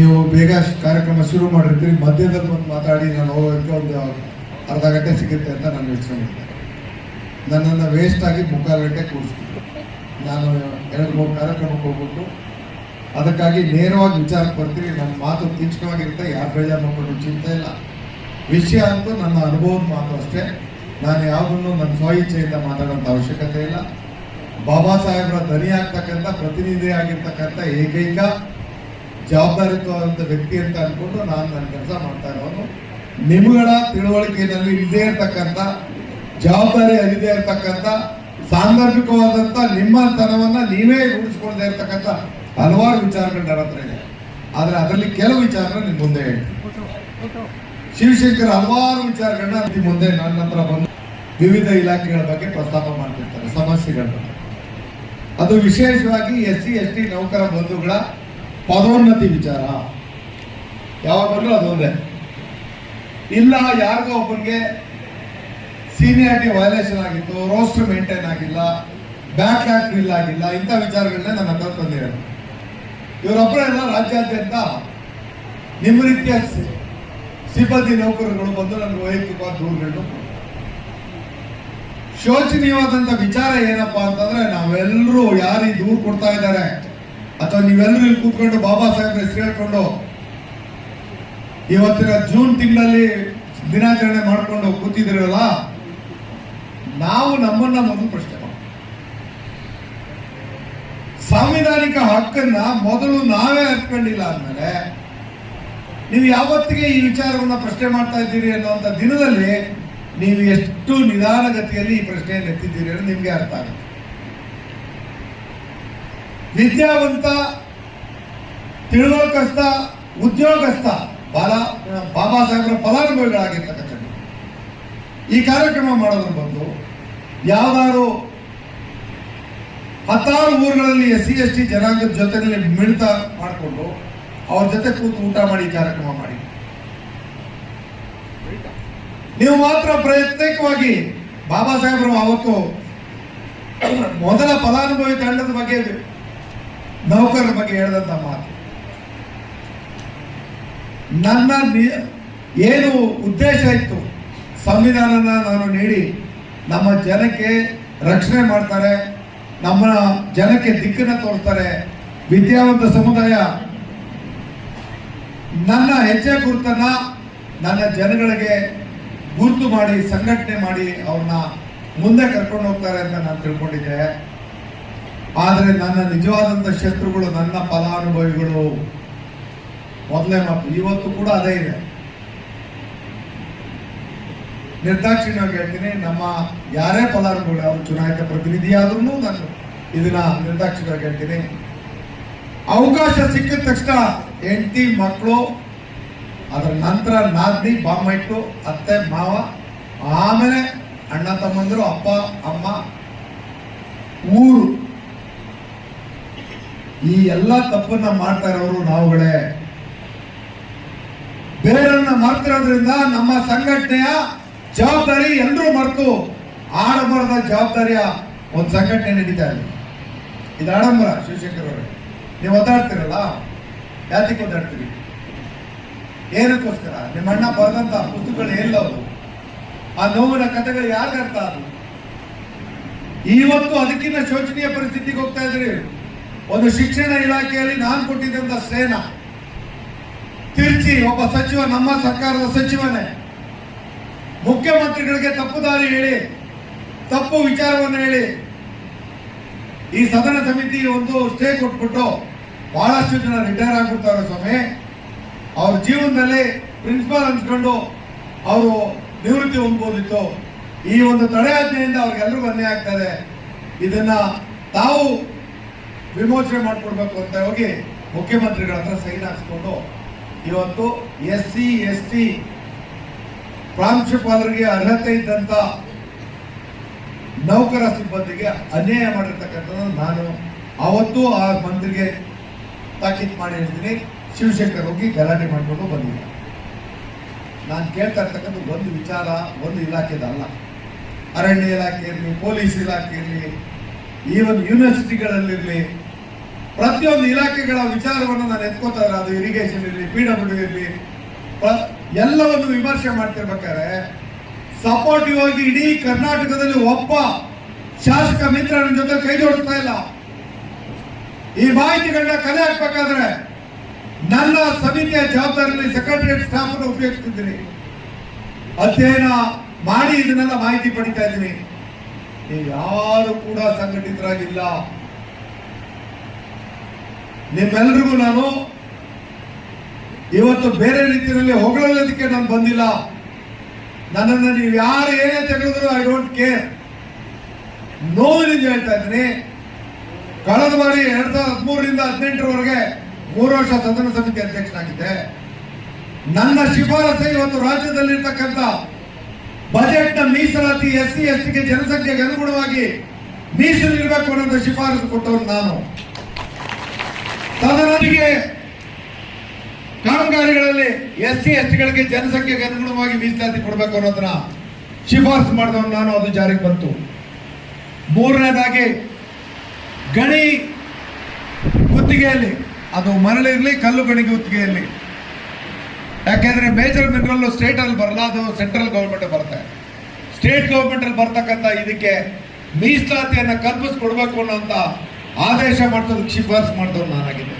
ನೀವು ಬೇಗ ಕಾರ್ಯಕ್ರಮ ಶುರು ಮಾಡಿರ್ತೀರಿ. ಮಧ್ಯದಲ್ಲಿ ಬಂದು ಮಾತಾಡಿ, ನಾನು ಹೋಗೋಕ್ಕೆ ಒಂದು ಅರ್ಧ ಗಂಟೆ ಸಿಗುತ್ತೆ ಅಂತ ನಾನು ಯೋಚನೆ ನನ್ನನ್ನು ವೇಸ್ಟ್ ಆಗಿ ಮುಕ್ಕಾಲು ಗಂಟೆ ಕೂರಿಸ್ತಿದ್ದೆ ನಾನು ಎರಡು, ಮೂರು ಕಾರ್ಯಕ್ರಮಕ್ಕೆ ಹೋಗ್ಬಿಟ್ಟು, ಅದಕ್ಕಾಗಿ ನೇರವಾಗಿ ವಿಚಾರಕ್ಕೆ ಬರ್ತೀವಿ ನನ್ನ ಮಾತು ತೀಕ್ಷ್ಣವಾಗಿರುತ್ತೆ. ಯಾರು ಬೇಜಾರು ಮಾಡ್ಕೊಂಡು ಚಿಂತೆ ಇಲ್ಲ. ವಿಷಯ ಅಂತೂ ನನ್ನ ಅನುಭವದ ಮಾತು ಅಷ್ಟೇ. ನಾನು ಯಾವುದನ್ನು ನನ್ನ ಸ್ವಇಚ್ಛೆಯಿಂದ ಮಾತಾಡೋಂಥ ಅವಶ್ಯಕತೆ ಇಲ್ಲ. ಬಾಬಾ ಸಾಹೇಬರ ಧ್ವನಿ ಆಗ್ತಕ್ಕಂಥ ಪ್ರತಿನಿಧಿ ಆಗಿರ್ತಕ್ಕಂಥ ಏಕೈಕ ಜವಾಬ್ದಾರಿತ್ವವಾದಂಥ ವ್ಯಕ್ತಿ ಅಂತ ಅಂದ್ಕೊಂಡು ನಾನು ನನ್ನ ಕೆಲಸ ಮಾಡ್ತಾ ಇರೋನು. ನಿಮ್ಗಳ ತಿಳುವಳಿಕೆಯಲ್ಲಿ ಇಲ್ಲದೇ ಇರತಕ್ಕಂಥ, ಜವಾಬ್ದಾರಿ ಅರಿದೇ ಇರತಕ್ಕಂಥ ಸಾಂದರ್ಭಿಕವಾದಂಥ ನಿಮ್ಮತನವನ್ನ ನೀವೇ ರೂಢಿಸ್ಕೊಳ್ದೇ ಇರತಕ್ಕಂಥ ಹಲವಾರು ವಿಚಾರಗಳು ನನ್ನ ಹತ್ರ ಇದೆ. ಆದರೆ ಅದರಲ್ಲಿ ಕೆಲವು ವಿಚಾರನ ನಿಮ್ಮ ಮುಂದೆ ಹೇಳ್ತೀನಿ ಶಿವಶಂಕರ್ ಹಲವಾರು ವಿಚಾರಗಳನ್ನ ನಿಮ್ಮ ಮುಂದೆ ನನ್ನ ಹತ್ರ ಬಂದು ವಿವಿಧ ಇಲಾಖೆಗಳ ಬಗ್ಗೆ ಪ್ರಸ್ತಾಪ ಮಾಡ್ತಿರ್ತಾರೆ, ಸಮಸ್ಯೆಗಳ ಅದು ವಿಶೇಷವಾಗಿ ಎಸ್ ಸಿ ಎಸ್ ಟಿ ನೌಕರ ಬಂಧುಗಳ ಪದೋನ್ನತಿ ವಿಚಾರ. ಯಾವಾಗ ಅದು ಅದೊಂದೇ ಇಲ್ಲ, ಯಾರಿಗೋ ಒಬ್ಬನಿಗೆ ಸೀನಿಯಾರಿಟಿ ವಯಲೇಷನ್ ಆಗಿತ್ತು ರೋಸ್ಟ್ ಮೇಂಟೈನ್ ಆಗಿಲ್ಲ ಬ್ಯಾಕ್ ಲ್ಯಾಕ್ ಇಲ್ಲ ಆಗಿಲ್ಲ, ಇಂಥ ವಿಚಾರಗಳನ್ನೇ ನನ್ನ ಹತ್ರ ತಂದಿರೋದು ಇವರೊಬ್ಬರೆಲ್ಲ ರಾಜ್ಯಾದ್ಯಂತ ನಿಮ್ಮ ರೀತಿಯ ಸಿಬ್ಬಂದಿ ನೌಕರರುಗಳು ಬಂದು ನನ್ನ ವೈಯಕ್ತಿಕ ದೂರುಗಳನ್ನು ಶೋಚನೀಯವಾದಂಥ ವಿಚಾರ ಏನಪ್ಪಾ ಅಂತಂದ್ರೆ ನಾವೆಲ್ಲರೂ ಯಾರಿಗೆ ದೂರು ಕೊಡ್ತಾ ಇದ್ದಾರೆ ಅಥವಾ ನೀವೆಲ್ಲರೂ ಇಲ್ಲಿ ಕೂತ್ಕೊಂಡು ಬಾಬಾ ಸಾಹೇಬ್ರ ಹೆಸರು ಹೇಳ್ಕೊಂಡು ಇವತ್ತಿನ ಜೂನ್ ತಿಂಗಳಲ್ಲಿ ದಿನಾಚರಣೆ ಮಾಡಿಕೊಂಡು ಕೂತಿದಿರಲ್ಲ ನಾವು ನಮ್ಮನ್ನ ಮೊದಲು ಪ್ರಶ್ನೆ. ಸಾಂವಿಧಾನಿಕ ಹಕ್ಕನ್ನ ಮೊದಲು ನಾವೇ ಅರ್ಕೊಂಡಿಲ್ಲ ಅಂದ್ಮೇಲೆ ನೀವು ಯಾವತ್ತಿಗೆ ಈ ವಿಚಾರವನ್ನ ಪ್ರಶ್ನೆ ಮಾಡ್ತಾ ಇದ್ದೀರಿ ಅನ್ನುವಂಥ ದಿನದಲ್ಲಿ ನೀವು ಎಷ್ಟು ನಿಧಾನಗತಿಯಲ್ಲಿ ಈ ಪ್ರಶ್ನೆಯನ್ನು ಎತ್ತಿದ್ದೀರಿ ಅನ್ನೋದು ನಿಮಗೆ ಅರ್ಥ ಆಗುತ್ತೆ ವಿದ್ಯಾವಂತ, ತಿಳುವಳಿಕಸ್ಥ, ಉದ್ಯೋಗಸ್ಥ, ಬಾಲ, ಬಾಬಾ ಸಾಹೇಬರ ಫಲಾನುಭವಿಗಳಾಗಿರ್ತಕ್ಕಂಥ ಈ ಕಾರ್ಯಕ್ರಮ ಮಾಡೋದ್ರ ಬಂದು ಯಾವ್ದಾದ್ರು ಹತ್ತಾರು ಊರುಗಳಲ್ಲಿ ಎಸ್ ಸಿ, ಎಸ್ ಟಿ ಜನಾಂಗದ ಜೊತೆಯಲ್ಲಿ ಮಿಳಿತ ಮಾಡಿಕೊಂಡು ಅವ್ರ ಜೊತೆ ಕೂತು ಊಟ ಮಾಡಿ ಕಾರ್ಯಕ್ರಮ ಮಾಡಿ. ನೀವು ಮಾತ್ರ ಪ್ರತ್ಯೇಕವಾಗಿ ಬಾಬಾ ಸಾಹೇಬರು ಅವತ್ತು ಮೊದಲ ಫಲಾನುಭವಿ ತಂಡದ ಬಗ್ಗೆ ನೌಕರರ ಬಗ್ಗೆ ಹೇಳಿದಂತ ಮಾತು. ನನ್ನ ಏನು ಉದ್ದೇಶ ಇತ್ತು, ಸಂವಿಧಾನನ ನಾನು ನೀಡಿ ನಮ್ಮ ಜನಕ್ಕೆ ರಕ್ಷಣೆ ಮಾಡ್ತಾರೆ, ನಮ್ಮ ಜನಕ್ಕೆ ದಿಕ್ಕನ್ನು ತೋರಿಸ್ತಾರೆ, ವಿದ್ಯಾವಂತ ಸಮುದಾಯ. ನನ್ನ ಹೆಜ್ಜೆ ಗುರುತನ್ನ ನನ್ನ ಜನಗಳಿಗೆ ಗುರುತು ಮಾಡಿ, ಸಂಘಟನೆ ಮಾಡಿ ಅವ್ರನ್ನ ಮುಂದೆ ಕರ್ಕೊಂಡು ಹೋಗ್ತಾರೆ ಅಂತ ನಾನು ತಿಳ್ಕೊಂಡಿದ್ದೆ. ಆದರೆ ನನ್ನ ನಿಜವಾದಂಥ ಶತ್ರುಗಳು, ನನ್ನ ಫಲಾನುಭವಿಗಳು ಮೊದಲೇ ಮಾತು ಇವತ್ತು ಕೂಡ ಅದೇ ಇದೆ. ನಿರ್ದಾಕ್ಷಿಣ್ಯವಾಗಿ ಹೇಳ್ತೀನಿ, ನಮ್ಮ ಯಾರೇ ಫಲಾನುಭವಿಗಳು, ಅವರು ಚುನಾಯಿತ ಪ್ರತಿನಿಧಿಯಾದ್ರೂ ನಾನು ಇದನ್ನ ನಿರ್ದಾಕ್ಷಿಣ್ಯವಾಗಿ ಹೇಳ್ತೀನಿ. ಅವಕಾಶ ಸಿಕ್ಕಿದ ತಕ್ಷಣ ಹೆಂಡತಿ ಮಕ್ಕಳು ಅದರ ನಂತರ ನಾದ್ನಿ ಇಟ್ಟು ಅತ್ತೆ, ಮಾವ, ಆಮೇಲೆ ಅಣ್ಣ, ತಮ್ಮಂದಿರು, ಅಪ್ಪ, ಅಮ್ಮ, ಊರು. ಈ ಎಲ್ಲ ತಪ್ಪನ್ನ ಮಾಡ್ತಾ ಇರೋರು ನಾವುಗಳೇ. ಬೇರನ್ನ ಮಾಡ್ತಿರೋದ್ರಿಂದ ನಮ್ಮ ಸಂಘಟನೆಯ ಜವಾಬ್ದಾರಿ ಎಲ್ಲರೂ ಮರೆತು ಆಡಂಬರದ ಜವಾಬ್ದಾರಿಯ ಒಂದು ಸಂಘಟನೆ ನಡೀತಾ ಇದೆ. ಇದು ಆಡಂಬರ, ಶಿವಶಂಕರ್ ಅವರೇ. ನೀವು ಒದ್ದಾಡ್ತಿರಲ್ಲ? ಯಾತಕ್ಕೆ ಒದ್ದಾಡ್ತೀರಿ ಏನಕ್ಕೋಸ್ಕರ? ನಿಮ್ಮ ಅಣ್ಣ ಬರೆದಂತ ಪುಸ್ತಕಗಳು ಎಲ್ಲವು ಆ ನೋವಿನ ಕಥೆಗಳು ಯಾಕೆ ಅರ್ಥ ಅದು ಇವತ್ತು ಅದಕ್ಕಿಂತ ಶೋಚನೀಯ ಪರಿಸ್ಥಿತಿಗೆ ಹೋಗ್ತಾ ಇದ್ರಿ ಒಂದು ಶಿಕ್ಷಣ ಇಲಾಖೆಯಲ್ಲಿ ನಾನು ಕೊಟ್ಟಿದ್ದಂತ ಸೇನ ತಿರ್ಚಿ ಒಬ್ಬ ಸಚಿವ, ನಮ್ಮ ಸರ್ಕಾರದ ಸಚಿವನೇ. ಮುಖ್ಯಮಂತ್ರಿಗಳಿಗೆ ತಪ್ಪು ದಾರಿ ಹೇಳಿ, ತಪ್ಪು ವಿಚಾರವನ್ನು ಹೇಳಿ. ಈ ಸದನ ಸಮಿತಿ ಒಂದು ಸ್ಟೇ ಕೊಟ್ಬಿಟ್ಟು ಬಹಳಷ್ಟು ಜನ ರಿಟೈರ್ ಆಗ್ಬಿಡ್ತಾರೆ ಸ್ವಾಮಿ. ಅವ್ರ ಜೀವನದಲ್ಲಿ ಪ್ರಿನ್ಸಿಪಾಲ್ ಅನ್ಸ್ಕೊಂಡು ಅವರು ನಿವೃತ್ತಿ ಹೊಂದ್ಬೋದಿತ್ತು. ಈ ಒಂದು ತಡೆಯಾಜ್ಞೆಯಿಂದ ಅವ್ರಿಗೆಲ್ಲರಿಗೂ ಅನ್ಯಾಯ ಆಗ್ತದೆ ಇದನ್ನ ತಾವು ವಿಮೋಚನೆ ಮಾಡಿಕೊಡ್ಬೇಕು ಅಂತ ಹೋಗಿ ಮುಖ್ಯಮಂತ್ರಿಗಳ ಹತ್ರ ಸೈನ್ ಹಾಕ್ಸ್ಕೊಂಡು ಇವತ್ತು ಎಸ್ ಸಿ, ಎಸ್ ಟಿ ಪ್ರಾಂಶುಪಾಲರಿಗೆ ಅರ್ಹತೆ ಇದ್ದಂತ ನೌಕರ ಸಿಬ್ಬಂದಿಗೆ ಅನ್ಯಾಯ ಮಾಡಿರ್ತಕ್ಕಂಥದ್ದು ನಾನು ಅವತ್ತು ಆ ಮಂತ್ರಿಗೆ ತಾಕೀತು ಮಾಡಿ ಹೇಳ್ತೀನಿ. ಶಿವಶಂಕರ್ ಹೋಗಿ ಗಲಾಟೆ ಮಾಡಿಕೊಂಡು ಬಂದಿದ್ದೆ ನಾನು ಕೇಳ್ತಾ ಇರ್ತಕ್ಕಂಥ ಒಂದು ವಿಚಾರ, ಒಂದು ಇಲಾಖೆದಲ್ಲ ಅರಣ್ಯ ಇಲಾಖೆ ಇರಲಿ, ಪೊಲೀಸ್ ಇಲಾಖೆ ಇರಲಿ ಒಂದು ಯೂನಿವರ್ಸಿಟಿಗಳಲ್ಲಿರಲಿ ಪ್ರತಿಯೊಂದು ಇಲಾಖೆಗಳ ವಿಚಾರವನ್ನು ನಾನು ಎತ್ಕೋತಾ ಇಲ್ಲ ಅದು ಇರಿಗೇಷನ್ ಇರಲಿ ಪಿ ಡಬ್ಲ್ಯೂ ಇರಲಿ. ಎಲ್ಲವನ್ನು ವಿಮರ್ಶೆ ಮಾಡ್ತಿರ್ಬೇಕಾದ್ರೆ ಸಪೋರ್ಟಿವ್ ಆಗಿ ಇಡೀ ಕರ್ನಾಟಕದಲ್ಲಿ ಒಬ್ಬ ಶಾಸಕ ಮಿತ್ರ ಜೊತೆ ಕೈ ಜೋಡಿಸ್ತಾ ಇಲ್ಲ. ಈ ಮಾಹಿತಿಗಳನ್ನ ಕಲೆ ಹಾಕ್ಬೇಕಾದ್ರೆ ನನ್ನ ಸಮಿತಿಯ ಜವಾಬ್ದಾರಿಯಲ್ಲಿ ಸೆಕ್ರೆಟರಿಯೇಟ್ ಸ್ಟಾಫ್ ಅನ್ನು ಉಪಯೋಗಿಸ್ತಿದ್ದೀನಿ. ಅಧ್ಯಯನ ಮಾಡಿ ಇದನ್ನೆಲ್ಲ ಮಾಹಿತಿ ಪಡಿತಾ ಇದ್ದೀನಿ. ನೀವು ಯಾರು ಕೂಡ ಸಂಘಟಿತರಾಗಿಲ್ಲ. ನಿಮ್ಮೆಲ್ರಿಗೂ ನಾನು ಇವತ್ತು ಬೇರೆ ರೀತಿಯಲ್ಲಿ ಹೊಗಳೋದಕ್ಕೆ ನಾನು ಬಂದಿಲ್ಲ. ನನ್ನನ್ನು ನೀವು ಯಾರು ಏನೇ ತೆಗೆದ್ರು ಐ ಡೋಂಟ್ ಕೇರ್ ನೋವಿನಿಂದ ಹೇಳ್ತಾ ಇದ್ದೀನಿ. ಕಳೆದ ಬಾರಿ ಎರಡ್ ಸಾವಿರದ ಹದಿಮೂರರಿಂದ ಹದಿನೆಂಟರವರೆಗೆ ಮೂರು ವರ್ಷ ಸದನ ಸಮಿತಿ ಅಧ್ಯಕ್ಷನಾಗಿದ್ದೆ. ನನ್ನ ಶಿಫಾರಸೆ ಇವತ್ತು ರಾಜ್ಯದಲ್ಲಿರ್ತಕ್ಕಂಥ ಬಜೆಟ್ನ ಮೀಸಲಾತಿ ಎಸ್ ಸಿ ಎಸ್ ಟಿಗೆ ಜನಸಂಖ್ಯೆಗೆ ಅನುಗುಣವಾಗಿ ಮೀಸಲಿರಬೇಕು ಅನ್ನೋ ಶಿಫಾರಸು ಕೊಟ್ಟವನು ನಾನು. ತದನೊಂದಿಗೆ ಕಾಮಗಾರಿಗಳಲ್ಲಿ ಎಸ್ ಸಿ ಎಸ್ ಟಿಗಳಿಗೆ ಜನಸಂಖ್ಯೆಗೆ ಅನುಗುಣವಾಗಿ ಮೀಸಲಾತಿ ಕೊಡಬೇಕು ಅನ್ನೋದನ್ನ ಶಿಫಾರಸು ಮಾಡಿದವನು ನಾನು, ಅದು ಜಾರಿಗೆ ಬಂತು. ಮೂರನೇದಾಗಿ, ಗಣಿ ಗುತ್ತಿಗೆಯಲ್ಲಿ, ಅದು ಮರಳಿರಲಿ ಕಲ್ಲು ಗಣಿ ಗುತ್ತಿಗೆಯಲ್ಲಿ. ಯಾಕೆಂದರೆ ಮೇಜರ್ ಮಿನರಲ್ ಸ್ಟೇಟ್ ಅಲ್ಲಿ ಬರಲ್ಲ, ಅದು ಸೆಂಟ್ರಲ್ ಗೌರ್ಮೆಂಟ್ ಬರುತ್ತೆ. ಸ್ಟೇಟ್ ಗೌರ್ಮೆಂಟಲ್ಲಿ ಬರ್ತಕ್ಕಂಥ ಇದಕ್ಕೆ ಮೀಸಲಾತಿಯನ್ನು ಕಲ್ಪಿಸ್ಕೊಡ್ಬೇಕು ಅನ್ನೋಂಥ ಆದೇಶ ಮಾಡ್ತವ್ರು ಶಿಫಾರಸು ಮಾಡಿದವ್ರು ನಾನಾಗಿದೆ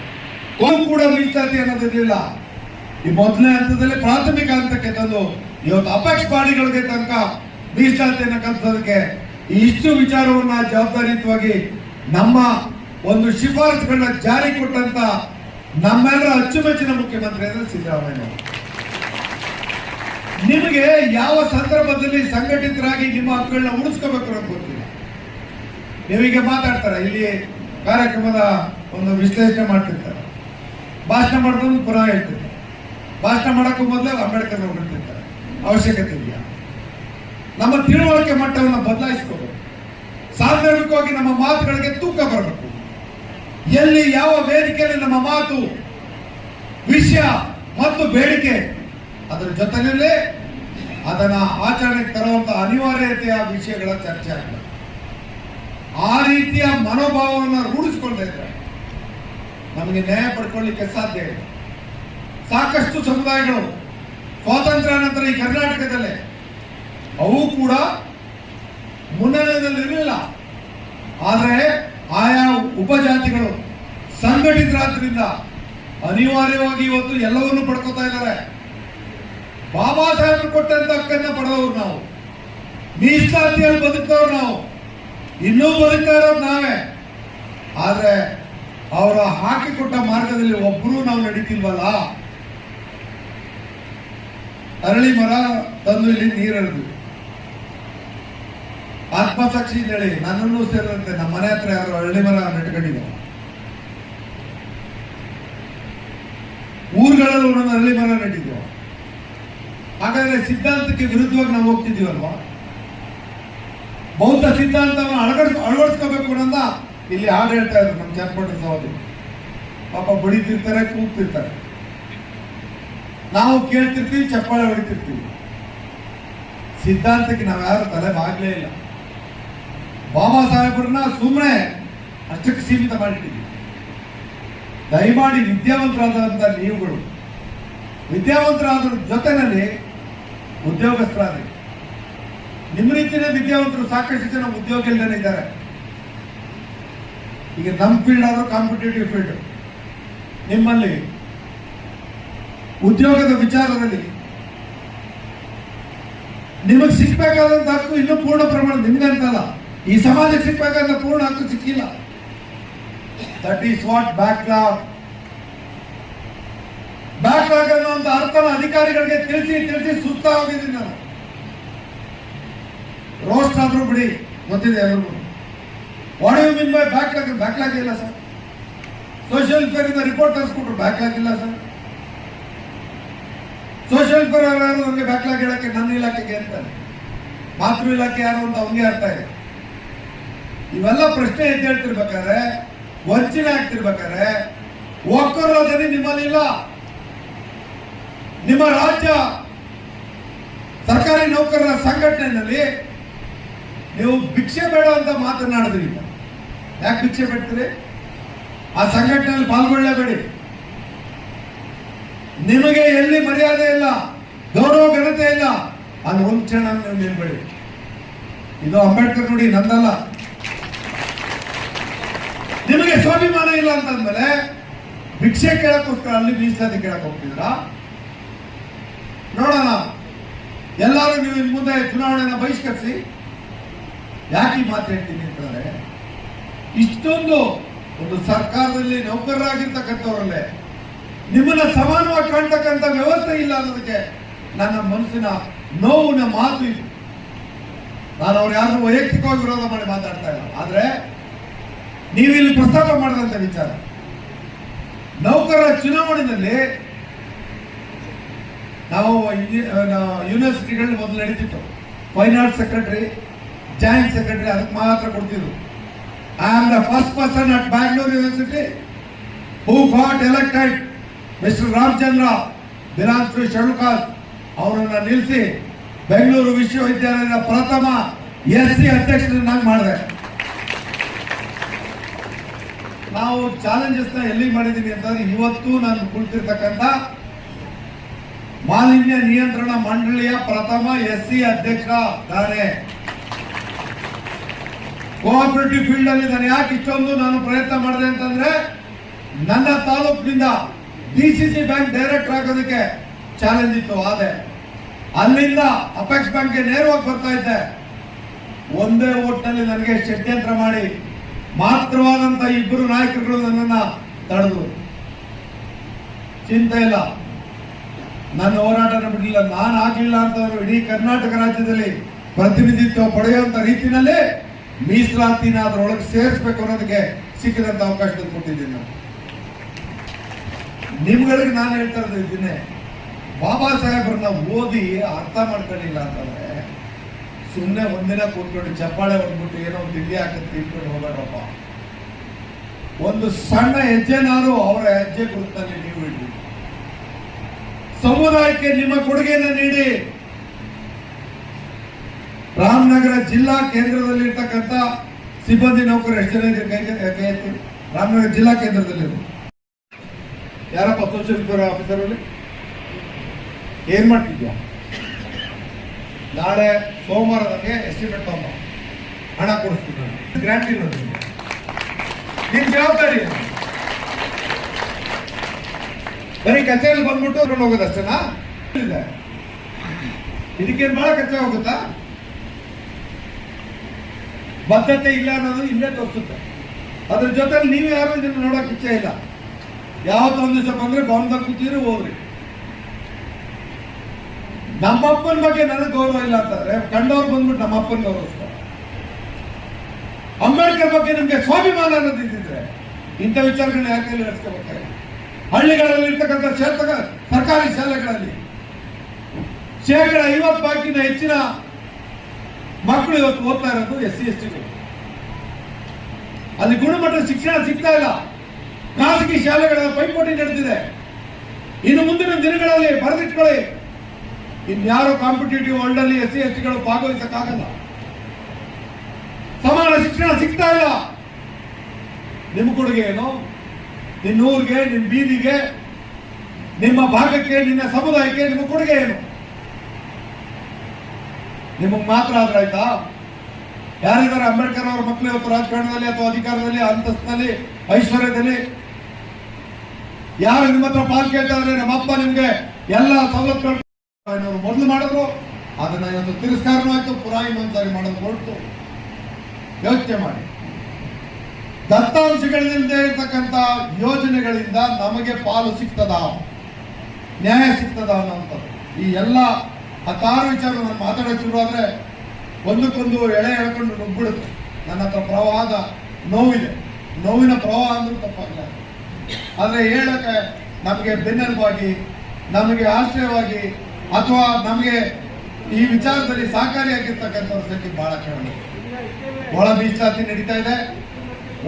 ಕೋಮ್ ಕೂಡ ಮೀಸಲಾತಿ ಅನ್ನೋದಿರಲಿಲ್ಲ. ಈ ಮೊದಲನೇ ಹಂತದಲ್ಲಿ ಪ್ರಾಥಮಿಕ ಹಂತಕ್ಕೆ ತಂದು ಇವತ್ತು ಅಪಕ್ಷ ಪಾಡಿಗಳಿಗೆ ತನಕ ಮೀಸಲಾತಿಯನ್ನು ಕಲಿಸೋದಕ್ಕೆ ಈ ಇಷ್ಟು ವಿಚಾರವನ್ನ ಜವಾಬ್ದಾರಿಯುತವಾಗಿ ನಮ್ಮ ಒಂದು ಶಿಫಾರಸುಗಳನ್ನ ಜಾರಿ ಕೊಟ್ಟಂತ ನಮ್ಮೆಲ್ಲರ ಅಚ್ಚುಮೆಚ್ಚಿನ ಮುಖ್ಯಮಂತ್ರಿ ಅಂದ್ರೆ ಸಿದ್ದರಾಮಯ್ಯ ನಿಮಗೆ ಯಾವ ಸಂದರ್ಭದಲ್ಲಿ ಸಂಘಟಿತರಾಗಿ ನಿಮ್ಮ ಹಕ್ಕುಗಳನ್ನ ಉಳಿಸ್ಕೋಬೇಕು ಅನ್ನೋದು ಗೊತ್ತಿಲ್ಲ. ನೀವೀಗ ಮಾತಾಡ್ತಾರೆ, ಇಲ್ಲಿ ಕಾರ್ಯಕ್ರಮದ ಒಂದು ವಿಶ್ಲೇಷಣೆ ಮಾಡ್ತಿರ್ತಾರೆ. ಭಾಷಣ ಮಾಡಿದ್ರು ಪುನಃ ಹೇಳ್ತಿರ್ತಾರೆ ಭಾಷಣ ಮಾಡೋಕ್ಕೂ ಮೊದಲೇ ಅಂಬೇಡ್ಕರ್ ಹೊರಟಿರ್ತಾರೆ ಅವಶ್ಯಕತೆ ಇದೆಯಾ ನಮ್ಮ ತಿಳುವಳಿಕೆ ಮಟ್ಟವನ್ನು ಬದಲಾಯಿಸ್ಕೋಬೇಕು. ಸಾರ್ವಜನಿಕವಾಗಿ ನಮ್ಮ ಮಾತುಗಳಿಗೆ ತೂಕ ಬರಬೇಕು. ಎಲ್ಲಿ ಯಾವ ವೇದಿಕೆಯಲ್ಲಿ ನಮ್ಮ ಮಾತು, ವಿಷಯ ಮತ್ತು ಬೇಡಿಕೆ, ಅದರ ಜೊತೆಯಲ್ಲೇ ಅದನ್ನು ಆಚರಣೆಗೆ ತರುವಂತಹ ಅನಿವಾರ್ಯತೆಯ ವಿಷಯಗಳ ಚರ್ಚೆ ಆಗಬೇಕು. ಆ ರೀತಿಯ ಮನೋಭಾವವನ್ನು ರೂಢಿಸಿಕೊಳ್ತಾ ನಮಗೆ ನ್ಯಾಯ ಪಡ್ಕೊಳ್ಳಿಕ್ಕೆ ಸಾಧ್ಯ ಇದೆ ಸಾಕಷ್ಟು ಸಮುದಾಯಗಳು ಸ್ವಾತಂತ್ರ್ಯ ನಂತರ ಈ ಕರ್ನಾಟಕದಲ್ಲೇ ಅವು ಕೂಡ ಮುನ್ನಡೆಯಲ್ಲಿರಲಿಲ್ಲ. ಆದರೆ ಆಯಾ ಉಪಜಾತಿಗಳು ಸಂಘಟಿತರಾದ್ರಿಂದ ಅನಿವಾರ್ಯವಾಗಿ ಇವತ್ತು ಎಲ್ಲವನ್ನೂ ಪಡ್ಕೋತಾ ಇದ್ದಾರೆ. ಬಾಬಾ ಸಾಹೇಬರು ಕೊಟ್ಟಂತ ಹಕ್ಕನ್ನ ಪಡೆದವ್ರು ನಾವು. ಮೀಸಲಾತಿಯಲ್ಲಿ ಬದುಕಿದವ್ರು ನಾವು. ಇನ್ನೂ ಬದುಕ್ತಾ ಇರೋದು ನಾವೇ. ಆದ್ರೆ ಅವರ ಹಾಕಿಕೊಟ್ಟ ಮಾರ್ಗದಲ್ಲಿ ಒಬ್ಬರೂ ನಾವು ನಡೀತಿಲ್ವಲ್ಲ? ಅರಳಿ ಮರ ತಂದು ಇಲ್ಲಿ ನೀರೆಳೆದು ಆತ್ಮಸಾಕ್ಷಿ ಹೇಳಿ, ನನ್ನನ್ನು ಸೇರಿದಂತೆ ನಮ್ಮ ಮನೆ ಹತ್ರ ಯಾರು ಅರಳಿ ಮರ ನೆಟ್ಕೊಂಡಿದ್ದಾರೆ ಊರುಗಳಲ್ಲಿ ಒಂದೊಂದು ಅರಳಿ ಮರ ನೆಟ್ಟಿದ್ವು ಹಾಗಾದ್ರೆ ಸಿದ್ಧಾಂತಕ್ಕೆ ವಿರುದ್ಧವಾಗಿ ನಾವು ಹೋಗ್ತಿದೀವಲ್ವಾ ಬೌದ್ಧ ಸಿದ್ಧಾಂತವನ್ನು ಅಳಗಡ್ ಅಳವಡಿಸ್ಕೋಬೇಕು ಅಂತ ಇಲ್ಲಿ ಹಾಡು ಹೇಳ್ತಾ ಇದ್ರು? ನಮ್ಮ ಚನ್ನಪಟ್ಟ ಸಹೋದರಿ ಪಾಪ ಬಡಿತಿರ್ತಾರೆ, ಕೂಗ್ತಿರ್ತಾರೆ. ನಾವು ಕೇಳ್ತಿರ್ತೀವಿ, ಚಪ್ಪಾಳೆ ಹೊಡಿತಿರ್ತೀವಿ. ಸಿದ್ಧಾಂತಕ್ಕೆ ನಾವು ಯಾರು ತಲೆ ಬಾಗ್ಲೇ ಇಲ್ಲ. ಬಾಬಾ ಸಾಹೇಬ್ರನ್ನ ಸುಮ್ಮನೆ ಅಷ್ಟಕ್ಕೆ ಸೀಮಿತ ಮಾಡಿಟ್ಟಿದ್ವಿ ದಯಮಾಡಿ ವಿದ್ಯಾವಂತರಾದಂಥ ನೀವುಗಳು ವಿದ್ಯಾವಂತರಾದ ಜೊತೆನಲ್ಲಿ ಉದ್ಯೋಗಸ್ಥರಾದ್ರಿ ನಿಮ್ಮ ರೀತಿಯೇ ವಿದ್ಯಾವಂತರು ಸಾಕಷ್ಟು ಜನ ಉದ್ಯೋಗ ಇದ್ದಾರೆ. ಈಗ ನಮ್ಮ ಫೀಲ್ಡ್ ಆದ್ರೂ ಕಾಂಪಿಟೇಟಿವ್ ಫೀಲ್ಡ್ ನಿಮ್ಮಲ್ಲಿ ಉದ್ಯೋಗದ ವಿಚಾರದಲ್ಲಿ ನಿಮಗೆ ಸಿಗ್ಬೇಕಾದಂತ ಹಕ್ಕು ಇನ್ನೂ ಪೂರ್ಣ ಪ್ರಮಾಣ ನಿಮ್ಗಂತಲ್ಲ ಈ ಸಮಾಜಕ್ಕೆ ಸಿಗ್ಬೇಕಾದ ಪೂರ್ಣ ಹಕ್ಕು ಸಿಕ್ಕಿಲ್ಲ. That is what backlog backlog ಅನ್ನುವಂತ ಅರ್ಥನ ಅಧಿಕಾರಿಗಳಿಗೆ ತಿಳಿಸಿ ತಿಳಿಸಿ ಸುಸ್ತಾಗಿದ್ದೀನಿ ನಾನು. ರೋಸ್ಟ್ ಆದರೂ ಬಿಡಿ, ಗೊತ್ತಿದೆ ಎಲ್ಲರಿಗೂ ವಾಟ್ ಯು ಇಲ್ಲ ಸರ್. ಸೋಷಿಯಲ್ ಫೇರಿಂದ ರಿಪೋರ್ಟ್ ತರಿಸ್ಕೊಟ್ರು ಬ್ಯಾಕ್ಲಾಗ್ ಇಲ್ಲ ಸರ್. ಸೋಷಿಯಲ್ ಫೇರ್ ಯಾರು ಅವ್ರಿಗೆ ಬ್ಯಾಕ್ಲಾಗ್ ಹೇಳಕ್ಕೆ, ನನ್ನ ಇಲಾಖೆಗೆ ಅಂತಾರೆ ಮಾತೃ ಇಲಾಖೆ ಯಾರು ಅಂತ ಅವನಿಗೆ ಅರ್ಥ ಇದೆ. ಇವೆಲ್ಲ ಪ್ರಶ್ನೆ ಎದ್ದೇಳ್ತಿರ್ಬೇಕಾದ್ರೆ ವಂಚನೆ ಆಗ್ತಿರ್ಬೇಕಾದ್ರೆ ಒಕ್ಕರೋಧನೆ ನಿಮ್ಮಲ್ಲಿ ಇಲ್ಲ. ನಿಮ್ಮ ರಾಜ್ಯ ಸರ್ಕಾರಿ ನೌಕರರ ಸಂಘಟನೆಯಲ್ಲಿ ನೀವು ಭಿಕ್ಷೆ ಬೇಡ ಅಂತ ಮಾತನಾಡಿದ್ರಿ ಯಾಕೆ ಭಿಕ್ಷೆ ಬಿಡ್ತೀರಿ? ಆ ಸಂಘಟನೆಯಲ್ಲಿ ಪಾಲ್ಗೊಳ್ಳಬೇಡಿ. ನಿಮಗೆ ಎಲ್ಲಿ ಮರ್ಯಾದೆ ಇಲ್ಲ, ಗೌರವ ಘನತೆ ಇಲ್ಲ, ಅಲ್ಲಿ ಒಂದು ಕ್ಷಣ ನೀವು ನಿಲ್ಬೇಡಿ. ಇದು ಅಂಬೇಡ್ಕರ್ ನೋಡಿ ನಂದಲ್ಲ. ನಿಮಗೆ ಸ್ವಾಭಿಮಾನ ಇಲ್ಲ ಅಂತಂದ್ಮೇಲೆ ಭಿಕ್ಷೆ ಕೇಳಕ್ಕೋಸ್ಕರ ಅಲ್ಲಿ ಮೀಸಲಾತಿ ಕೇಳಕ್ ಹೋಗ್ತಿದ್ರ ನೋಡೋಣ. ಎಲ್ಲರೂ ನೀವು ಮುಂದೆ ಚುನಾವಣೆನ ಬಹಿಷ್ಕರಿಸಿ ಯಾಕೆ ಈ ಮಾತು ಹೇಳ್ತೀನಿ ಅಂತಂದ್ರೆ ಇಷ್ಟೊಂದು ಒಂದು ಸರ್ಕಾರದಲ್ಲಿ ನೌಕರರಾಗಿರ್ತಕ್ಕಂಥವರಲ್ಲೇ, ನಿಮ್ಮನ್ನ ಸಮಾನವಾಗಿ ಕಾಣ್ತಕ್ಕಂಥ ವ್ಯವಸ್ಥೆ ಇಲ್ಲ ಅನ್ನೋದಕ್ಕೆ ನನ್ನ ಮನಸ್ಸಿನ ನೋವಿನ ಮಾತು ಇದು. ನಾನು ಅವ್ರು ಯಾರು ವೈಯಕ್ತಿಕವಾಗಿ ವಿರೋಧ ಮಾಡಿ ಮಾತಾಡ್ತಾ ಇಲ್ಲ. ಆದ್ರೆ, ನೀವು ಇಲ್ಲಿ ಪ್ರಸ್ತಾಪ ಮಾಡಿದಂತ ವಿಚಾರ. ನೌಕರರ ಚುನಾವಣೆಯಲ್ಲಿ ನಾವು ಯೂನಿವರ್ಸಿಟಿಗಳಲ್ಲಿ ಮೊದಲು ನಡೀತಿತ್ತು. Fine arts secretary joint secretary ಅದಕ್ಕೆ ಮಾತ್ರ ಕೊಡ್ತಿದ್ರು. I am the first person at Bangalore university who fought elected mister Ramachandra ಬಿಲಾಸ್ ಶಣುಕಾಸ್ ಅವರನ್ನು ನಿಲ್ಲಿಸಿ ಬೆಂಗಳೂರು ವಿಶ್ವವಿದ್ಯಾಲಯದ ಪ್ರಥಮ ಎಸ್ ಸಿ ಅಧ್ಯಕ್ಷರನ್ನಾಗಿ ಮಾಡಿದೆ. ನಾವು ಚಾಲೆಂಜಸ್ನ ಎಲ್ಲಿ ಮಾಡಿದೀನಿ ಅಂತಂದ್ರೆ ಇವತ್ತು ನಾನು ಕುಳಿತಿರ್ತಕ್ಕಂಥ ಮಾಲಿನ್ಯ ನಿಯಂತ್ರಣ ಮಂಡಳಿಯ ಪ್ರಥಮ ಎಸ್ ಸಿ ಅಧ್ಯಕ್ಷ ಕೋಆಪರೇಟಿವ್ ಫೀಲ್ಡ್ ಅಲ್ಲಿ ನಾನು ಯಾಕೆ ಇಷ್ಟೊಂದು ನಾನು ಪ್ರಯತ್ನ ಮಾಡಿದೆ ಅಂತಂದ್ರೆ, ನನ್ನ ತಾಲೂಕಿನಿಂದ ಡಿ ಬ್ಯಾಂಕ್ ಡೈರೆಕ್ಟರ್ ಆಗೋದಕ್ಕೆ ಚಾಲೆಂಜ್ ಇತ್ತು, ಆದೆ. ಅಲ್ಲಿಂದ ಅಪೆಕ್ಸ್ ಬ್ಯಾಂಕ್ಗೆ ನೇರವಾಗಿ ಬರ್ತಾ ಇದ್ದೆ. ಒಂದೇ ಓಟ್ನಲ್ಲಿ ನನಗೆ ಷಡ್ಯಂತ್ರ ಮಾಡಿ ಮಾತ್ರವಾದಂತ ಇಬ್ಬರು ನಾಯಕರುಗಳು ನನ್ನನ್ನ ತಡೆದು ಚಿಂತೆ ಇಲ್ಲ. ನನ್ನ ಹೋರಾಟನ ಬಿಡಲಿಲ್ಲ. ನಾನು ಆಗಲಿಲ್ಲ ಅಂತ ಇಡೀ ಕರ್ನಾಟಕ ರಾಜ್ಯದಲ್ಲಿ ಪ್ರತಿನಿಧಿತ್ವ ಪಡೆಯುವಂಥ ರೀತಿನಲ್ಲಿ ಮೀಸಲಾತಿನ ಅದರೊಳಗೆ ಸೇರಿಸ್ಬೇಕು ಅನ್ನೋದಕ್ಕೆ ಸಿಕ್ಕಿದಂತ ಅವಕಾಶ ಕೊಟ್ಟಿದ್ದೀನಿ ನಾನು. ನಿಮ್ಗಳಿಗೆ ನಾನು ಹೇಳ್ತಾ ಇದ್ದೀನಿ ಬಾಬಾ ಸಾಹೇಬ್ರನ್ನ ಓದಿ ಅರ್ಥ ಮಾಡ್ಕೊಂಡಿಲ್ಲ ಅಂತಂದ್ರೆ ಸುಮ್ಮನೆ ಒಂದಿನ ಕೂತ್ಕೊಂಡು ಚಪ್ಪಾಳೆ ಹೊಡ್ಬಿಟ್ಟು ಏನೋ ಒಂದು ತಿಂಡಿ ಹಾಕಿ ಇಟ್ಕೊಂಡು ಹೋಗೋಣಪ್ಪ. ಒಂದು ಸಣ್ಣ ಹೆಜ್ಜೆನಾರು ಅವರ ಹೆಜ್ಜೆ ಗುರುತಲ್ಲಿ ನೀವು ಇಡಿ ಸಮುದಾಯಕ್ಕೆ ನಿಮ್ಮ ಕೊಡುಗೆಯನ್ನು ನೀಡಿ. ರಾಮನಗರ ಜಿಲ್ಲಾ ಕೇಂದ್ರದಲ್ಲಿ ಇರ್ತಕ್ಕಂಥ ಸಿಬ್ಬಂದಿ ನೌಕರರು ಎಷ್ಟು ಜನ ಕೈ ಕೈ- ರಾಮನಗರ ಜಿಲ್ಲಾ ಕೇಂದ್ರದಲ್ಲಿ ಯಾರಪ್ಪ ಸೋಷಿಯಲ್ ವೆಲ್ಫೇರ್ ಆಫೀಸರ್ ಅಲ್ಲಿ? ಏನ್ ಮಾಡ್ತಿದ್ಯಾ? ನಾಳೆ ಸೋಮವಾರ ಎಸ್ಟಿಮೇಟ್ ತಗೊಂಬ ಹಣ ಕೊಡಿಸ್ತೀನಿ ಗ್ರ್ಯಾಂಟಿ ಇರೋದು ಜವಾಬ್ದಾರಿ? ಬರೀ ಕಚೇರಿ ಬಂದ್ಬಿಟ್ಟು ಹೋಗೋದಷ್ಟೇನಾ ಇದಕ್ಕೇನು ಬಹಳ ಖರ್ಚು ಹೋಗುತ್ತಾ? ಬದ್ಧತೆ ಇಲ್ಲ ಅನ್ನೋದು ಇಲ್ಲೇ ತೋರಿಸುತ್ತೆ. ಅದ್ರ ಜೊತೆ ನೀವು ಯಾರು ಇದನ್ನು ನೋಡೋಕೆ ಇಚ್ಛೆ ಇಲ್ಲ. ಯಾವತ್ತೊಂದು ಒಂದು ದಿವಸ ಬಂದ್ರೆ ಭವನದಾಗ ಕೂತೀರಿ ಹೋಗ್ರಿ. ನಮ್ಮಪ್ಪನ ಬಗ್ಗೆ ನನಗೆ ಗೌರವ ಇಲ್ಲ ಅಂತಂದ್ರೆ ಕಂಡವ್ರು ಬಂದ್ಬಿಟ್ಟು ನಮ್ಮಪ್ಪನ ಗೌರವಿಸ್ತಾರೆ. ಅಂಬೇಡ್ಕರ್ ಬಗ್ಗೆ ನಿಮ್ಗೆ ಸ್ವಾಭಿಮಾನ ಅನ್ನೋದಿದ್ರೆ ಇಂಥ ವಿಚಾರಗಳನ್ನ ಯಾಕೆ ನಡೆಸ್ಕೋಬೇಕಾಗಿ ಹಳ್ಳಿಗಳಲ್ಲಿ ಇರ್ತಕ್ಕಂಥ ಸರ್ಕಾರಿ ಶಾಲೆಗಳಲ್ಲಿ ಶೇಕಡ ಐವತ್ತು ಬಾಕಿನ ಹೆಚ್ಚಿನ ಮಕ್ಕಳು ಇವತ್ತು ಓದ್ತಾ ಇರೋದು ಎಸ್ ಸಿ, ಎಸ್ ಟಿ. ಅಲ್ಲಿ ಗುಣಮಟ್ಟದ ಶಿಕ್ಷಣ ಸಿಗ್ತಾ ಇಲ್ಲ ಖಾಸಗಿ ಶಾಲೆಗಳ ಪೈಪೋಟಿ ನಡೆದಿದೆ. ಇನ್ನು ಮುಂದಿನ ದಿನಗಳಲ್ಲಿ ಬರೆದಿಟ್ಕೊಳ್ಳಿ. ಇನ್ಯಾರೋ ಕಾಂಪಿಟೇಟಿವ್ ವರ್ಲ್ಡ್ ಅಲ್ಲಿ ಎಸ್ ಸಿ, ಎಸ್ ಟಿಗಳು ಭಾಗವಹಿಸಕ್ಕಾಗಲ್ಲ. ಸಮಾನ ಶಿಕ್ಷಣ ಸಿಗ್ತಾ ಇಲ್ಲ. ನಿಮ್ಮ ಕೊಡುಗೆ ಏನು? ನಿನ್ನ ಊರಿಗೆ ನಿಮ್ಮ ಬೀದಿಗೆ, ನಿಮ್ಮ ಭಾಗಕ್ಕೆ, ನಿನ್ನ ಸಮುದಾಯಕ್ಕೆ ನಿಮ್ಮ ಕೊಡುಗೆ ಏನು? ನಿಮಗೆ ಮಾತ್ರ ಆದ್ರೆ ಆಯ್ತಾ? ಯಾರಿದ್ದಾರೆ ಅಂಬೇಡ್ಕರ್ ಅವರ ಮಕ್ಕಳು ಇವತ್ತು ರಾಜಕಾರಣದಲ್ಲಿ ಅಥವಾ ಅಧಿಕಾರದಲ್ಲಿ, ಅಂತಸ್ತಿನಲ್ಲಿ, ಐಶ್ವರ್ಯದಲ್ಲಿ? ಯಾರು ನಿಮ್ಮ ಹತ್ರ ಪಾಲ್ ಕೇಳ್ತಾ ಇದ್ರೆ ನಮ್ಮಪ್ಪ ನಿಮ್ಗೆ ಎಲ್ಲ ಸವಲತ್ತುಗಳು ಮೊದಲು ಮಾಡಿದ್ರು, ಅದನ್ನ ಇವತ್ತು ತಿರಸ್ಕಾರನೂ ಆಯ್ತು ಪುರಾ ಇನ್ನೊಂದ್ಸಾರಿ ಮಾಡೋದು ಹೊರಟು. ಯೋಚನೆ ಮಾಡಿ. ದತ್ತಾಂಶಗಳಿಂದ ಇರ್ತಕ್ಕಂತ ಯೋಜನೆಗಳಿಂದ ನಮಗೆ ಪಾಲು ಸಿಗ್ತದ? ನ್ಯಾಯ ಸಿಗ್ತದ ಅನ್ನೋಂಥದ್ದು ಈ ಎಲ್ಲ ಹತ್ತಾರು ವಿಚಾರ ನಾನು ಮಾತಾಡೋಕೆ ಆದರೆ ಒಂದಕ್ಕೊಂದು ಎಳೆ ಎಳ್ಕೊಂಡು ನುಗ್ಬಿಡುತ್ತೆ. ನನ್ನ ಹತ್ರ ಪ್ರವಾಹದ ನೋವಿದೆ. ನೋವಿನ ಪ್ರವಾಹ ಅಂದ್ರೂ ತಪ್ಪಾಗ ಆದರೆ ಹೇಳಕ್ಕೆ ನಮಗೆ ಬೆನ್ನೆಲುಬಾಗಿ, ನಮಗೆ ಆಶ್ರಯವಾಗಿ, ಅಥವಾ ನಮಗೆ ಈ ವಿಚಾರದಲ್ಲಿ ಸಹಕಾರಿಯಾಗಿರ್ತಕ್ಕಂಥವ್ರ ಸಂಖ್ಯೆ ಬಹಳ ಕಡಿಮೆ ಒಳ ಮೀಸಲಾತಿ ನಡೀತಾ ಇದೆ.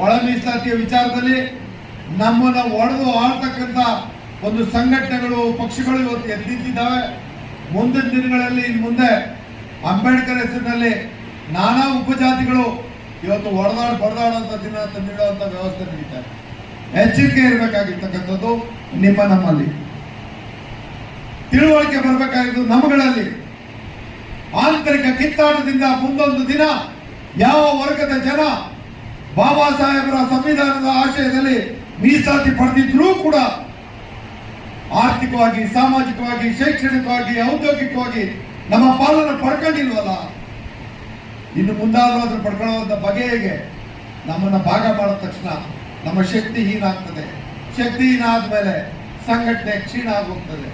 ಒಳ ಮೀಸಲಾತಿಯ ವಿಚಾರದಲ್ಲಿ ನಮ್ಮನ್ನು ಒಡೆದು ಆಡ್ತಕ್ಕಂಥ ಒಂದು ಸಂಘಟನೆಗಳು, ಪಕ್ಷಗಳು ಇವತ್ತು ಎದ್ದಿದ್ದಾವೆ ಮುಂದಿನ ದಿನಗಳಲ್ಲಿ ಮುಂದೆ ಅಂಬೇಡ್ಕರ್ ಹೆಸರಿನಲ್ಲಿ ನಾನಾ ಉಪಜಾತಿಗಳು ಇವತ್ತು ಒಡೆದಾಡ್ ಬಡದಾಡುವಂತ ದಿನ ತಂದಿಡುವಂತ ವ್ಯವಸ್ಥೆ ನಡೀತಾರೆ ಎಚ್ಚರಿಕೆ ಇರಬೇಕಾಗಿರ್ತಕ್ಕಂಥದ್ದು ನಿಮ್ಮ ನಮ್ಮಲ್ಲಿ. ತಿಳುವಳಿಕೆ ಬರಬೇಕಾಗಿದ್ದು ನಮ್ಮಗಳಲ್ಲಿ. ಆಂತರಿಕ ಕಿತ್ತಾಟದಿಂದ ಮುಂದೊಂದು ದಿನ ಯಾವ ವರ್ಗದ ಜನ ಬಾಬಾ ಸಾಹೇಬರ ಸಂವಿಧಾನದ ಆಶಯದಲ್ಲಿ ಮೀಸಲಾತಿ ಪಡೆದಿದ್ರೂ ಕೂಡ ಆರ್ಥಿಕವಾಗಿ, ಸಾಮಾಜಿಕವಾಗಿ, ಶೈಕ್ಷಣಿಕವಾಗಿ, ಔದ್ಯೋಗಿಕವಾಗಿ ನಮ್ಮ ಪಾಲನ್ನು ಪಡ್ಕೊಂಡಿಲ್ವಲ್ಲ? ಇನ್ನು ಮುಂದಾದ್ರೂ ಅದ್ರ ಬಗೆ ಹೇಗೆ? ನಮ್ಮನ್ನ ಭಾಗ ಮಾಡಿದ ತಕ್ಷಣ ನಮ್ಮ ಶಕ್ತಿ ಹೀನ ಆಗ್ತದೆ ಶಕ್ತಿ ಆದಮೇಲೆ ಆದ್ಮೇಲೆ ಸಂಘಟನೆ ಕ್ಷೀಣ ಆಗೋಗ್ತದೆ.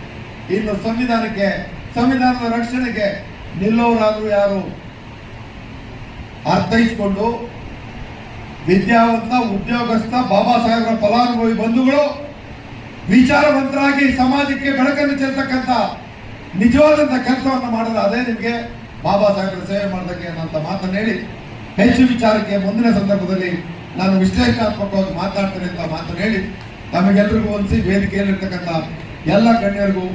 ಇನ್ನು ಸಂವಿಧಾನಕ್ಕೆ, ಸಂವಿಧಾನದ ರಕ್ಷಣೆಗೆ ನಿಲ್ಲೋರಾದರೂ ಯಾರು ಅರ್ಥೈಸಿಕೊಂಡು ವಿದ್ಯಾವಂತ, ಉದ್ಯೋಗಸ್ಥ, ಬಾಬಾ ಸಾಹೇಬರ ಫಲಾನುಭವಿ ಬಂಧುಗಳು ವಿಚಾರವಂತರಾಗಿ ಸಮಾಜಕ್ಕೆ ಬೆಳಕನ್ನು ಚೆಲ್ತಕ್ಕಂಥ ನಿಜವಾದಂತ ಕೆಲಸವನ್ನು ಮಾಡಲು ಅದೇ ನಿಮಗೆ ಬಾಬಾ ಸಾಹೇಬರ ಸೇವೆ ಮಾಡಿದಂಗೆ ಅನ್ನೋಂಥ ಮಾತನ್ನು ಹೇಳಿ ಹೆಚ್ಚು ವಿಚಾರಕ್ಕೆ ಮುಂದಿನ ಸಂದರ್ಭದಲ್ಲಿ ನಾನು ವಿಶ್ಲೇಷಣಾತ್ಮಕವಾಗಿ ಮಾತಾಡ್ತೇನೆ ಅಂತ ಮಾತನ್ನು ಹೇಳಿ ತಮಗೆಲ್ಲರಿಗೂ ಹೊಂದಿಸಿ ವೇದಿಕೆಯಲ್ಲಿರ್ತಕ್ಕಂಥ ಎಲ್ಲ ಗಣ್ಯರಿಗೂ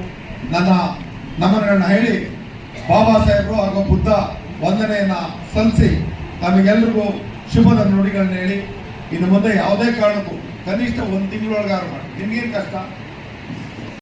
ನನ್ನ ನಮನಗಳನ್ನು ಹೇಳಿ ಬಾಬಾ ಸಾಹೇಬರು ಹಾಗೂ ಬುದ್ಧ ವಂದನೆಯನ್ನು ಸಲ್ಲಿಸಿ ತಮಗೆಲ್ಲರಿಗೂ ಶುಭದ ನುಡಿಗಳನ್ನ ಹೇಳಿ ಇನ್ನು ಮುಂದೆ ಯಾವುದೇ ಕಾರಣಕ್ಕೂ ಕನಿಷ್ಠ ಒಂದು ತಿಂಗಳೊಳಗಾರು ಮಾಡಿ ನಿಮ್ಗೇನು ಕಷ್ಟ